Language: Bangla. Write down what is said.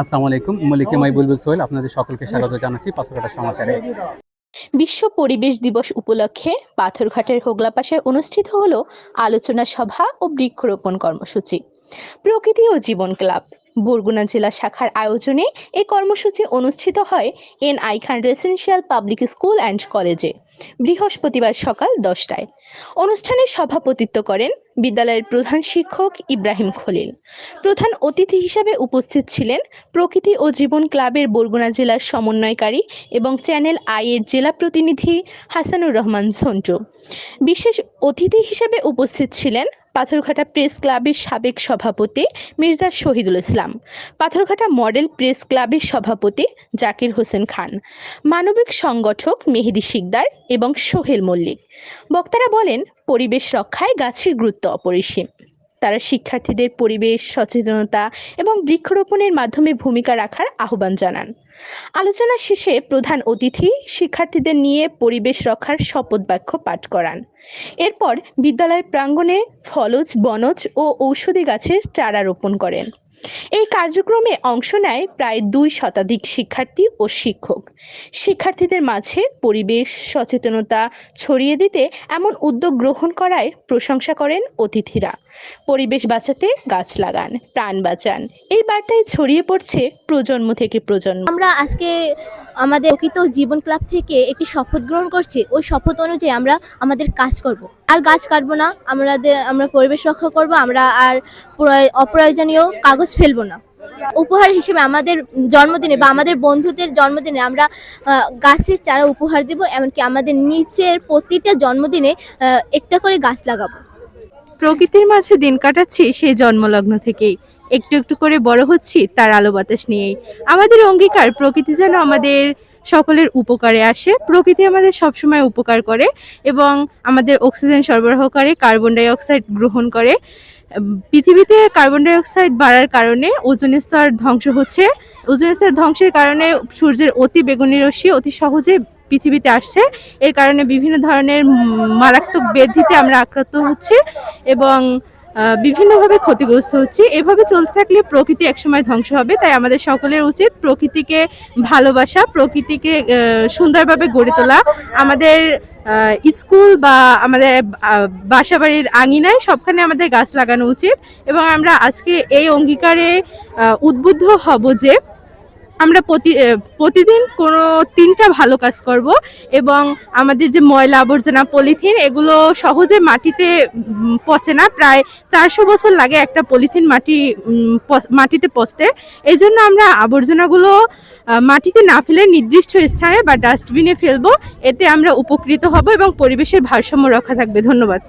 আসসালামু আলাইকুম মলিকে মাই বুলবুল সোহেল, আপনাদের সকলকে স্বাগত জানাচ্ছি পাথরঘাটা সমাচারে। বিশ্ব পরিবেশ দিবস উপলক্ষে পাথরঘাটের হোগলাপাশে অনুষ্ঠিত হলো আলোচনা সভা ও বৃক্ষরোপণ কর্মসূচি। প্রকৃতি ও জীবন ক্লাব। বরগুনা জেলা শাখার আয়োজনে এই কর্মসূচি অনুষ্ঠিত হয় N I Khan residential public school and কলেজে, বৃহস্পতিবার সকাল দশটায়। অনুষ্ঠানে সভাপতিত্ব করেন বিদ্যালয়ের প্রধান শিক্ষক ইব্রাহিম খলিল। প্রধান অতিথি হিসাবে উপস্থিত ছিলেন প্রকৃতি ও জীবন ক্লাবের বরগুনা জেলার সমন্বয়কারী এবং চ্যানেল আই এর জেলা প্রতিনিধি হাসানুর রহমান সন্টু বিশেষ অতিথি হিসেবে উপস্থিত ছিলেন পাথরঘাটা প্রেস ক্লাবের সাবেক সভাপতি মির্জা শহীদুল ইসলাম, পাথরঘাটা মডেল প্রেস ক্লাবের সভাপতি জাকির হোসেন খান, মানবিক সংগঠক মেহেদি শিকদার এবং সোহেল মল্লিক। বক্তারা বলেন, পরিবেশ রক্ষায় গাছের গুরুত্ব অপরিসীম। তারা শিক্ষার্থীদের পরিবেশ, সচেতনতা এবং বৃক্ষরোপণের মাধ্যমে ভূমিকা রাখার আহ্বান জানান। আলোচনা শেষে প্রধান অতিথি শিক্ষার্থীদের নিয়ে পরিবেশ রক্ষার শপথ বাক্য পাঠ করান। এরপর বিদ্যালয় প্রাঙ্গণে ফলজ, বনজ ও ঔষধি গাছের চারা রোপণ করেন। এই কার্যক্রমে অংশ নেয় প্রায় দুই শতাধিক শিক্ষার্থী ও শিক্ষক। শিক্ষার্থীদের মাঝে পরিবেশ, সচেতনতা ছড়িয়ে দিতে এমন উদ্যোগ গ্রহণ করায় প্রশংসা করেন অতিথিরা। পরিবেশ বাঁচাতে গাছ লাগান, প্রাণ বাঁচান। এই বার্তায় ছড়িয়ে পড়ছে প্রজন্ম থেকে প্রজন্ম। আমরা আজকে আমাদের প্রকৃত জীবন ক্লাব থেকে একটি শপথ গ্রহণ করছি। ওই শপথ অনুযায়ী আমরা আমাদের কাজ করব। আর গাছ কাটবো না, আমাদের, আমরা পরিবেশ রক্ষা করব, আমরা আর প্রয়- অপ্রয়োজনীয় কাগজ ফেলব না। উপহার হিসেবে আমাদের জন্মদিনে বা আমাদের বন্ধুদের জন্মদিনে আমরা গাছের চারা উপহার দিব, এমনকি আমাদের নিচের প্রতিটা জন্মদিনে একটা করে গাছ লাগাবো। প্রকৃতির মাঝে দিন কাটাচ্ছি সেই জন্মলগ্ন থেকেই। একটু একটু করে বড় হচ্ছি, তার আলো বাতাস নিয়েই। আমাদের অঙ্গীকার, প্রকৃতি যেন আমাদের সকলের উপকারে আসে। প্রকৃতি আমাদের সবসময় উপকার করে এবং আমাদের অক্সিজেন সরবরাহ করে, কার্বন ডাই অক্সাইড গ্রহণ করে। পৃথিবীতে কার্বন ডাই অক্সাইড বাড়ার কারণে ওজন স্তর ধ্বংস হচ্ছে। ওজন স্তর ধ্বংসের কারণে সূর্যের অতি বেগুনি রশ্মি অতি সহজে পৃথিবীতে আসছে। এর কারণে বিভিন্ন ধরনের মারাত্মক ব্যাধিতে আমরা আক্রান্ত হচ্ছি এবং বিভিন্নভাবে ক্ষতিগ্রস্ত হচ্ছি। এভাবে চলতে থাকলে প্রকৃতি একসময় ধ্বংস হবে, তাই আমাদের সকলের উচিত প্রকৃতিকে ভালোবাসা, প্রকৃতিকে সুন্দরভাবে গড়ে তোলা। আমাদের স্কুল বা আমাদের বাসা বাড়ির আঙিনায় সবখানে আমাদের গাছ লাগানো উচিত এবং আমরা আজকে এই অঙ্গীকারে উদ্বুদ্ধ হব যে আমরা প্রতি প্রতিদিন কোনো তিনটা ভালো কাজ করব এবং আমাদের যে ময়লা আবর্জনা, পলিথিন, এগুলো সহজে মাটিতে পচে না। প্রায় চারশো বছর লাগে একটা পলিথিন মাটি মাটিতে পচতে। এই জন্য আমরা আবর্জনাগুলো মাটিতে না ফেলে নির্দিষ্ট স্থানে বা ডাস্টবিনে ফেলব। এতে আমরা উপকৃত হব এবং পরিবেশের ভারসাম্য রক্ষা থাকবে। ধন্যবাদ।